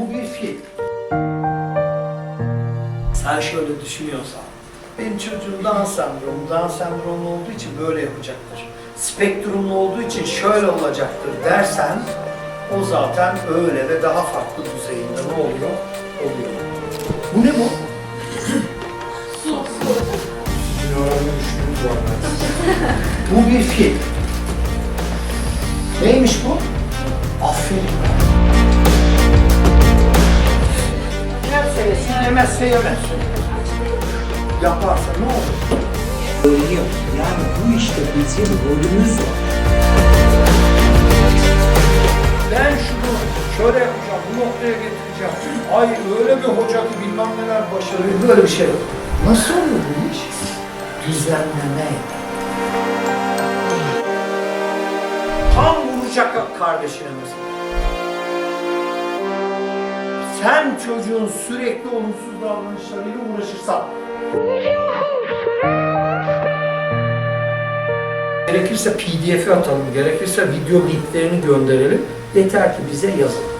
Bu bir film. Sen şöyle düşünüyorsan, benim çocuğum Down sendromu, Down sendromlu olduğu için böyle yapacaktır. Spektrumlu olduğu için şöyle olacaktır dersen, o zaten öyle ve daha farklı düzeyinde ne oluyor? Oluyor. Bu ne bu? Var. Bu bir film. Neymiş bu? Yemezse yemez. Yaparsa ne olur? öğreniyor. Yani bu işte bizim rolümüz var. Ben şunu şöyle yapacağım, bu noktaya getireceğim. Ay öyle bir hoca ki bilmem neler başarıyor. Böyle bir şey yok. Nasıl oluyor bu iş? Düzenleme. Tam vuracak kardeşine mesela. Sen çocuğun sürekli olumsuz davranışlarıyla uğraşırsan Gerekirse pdf'i atalım, gerekirse video linklerini gönderelim. Yeter ki bize yazın.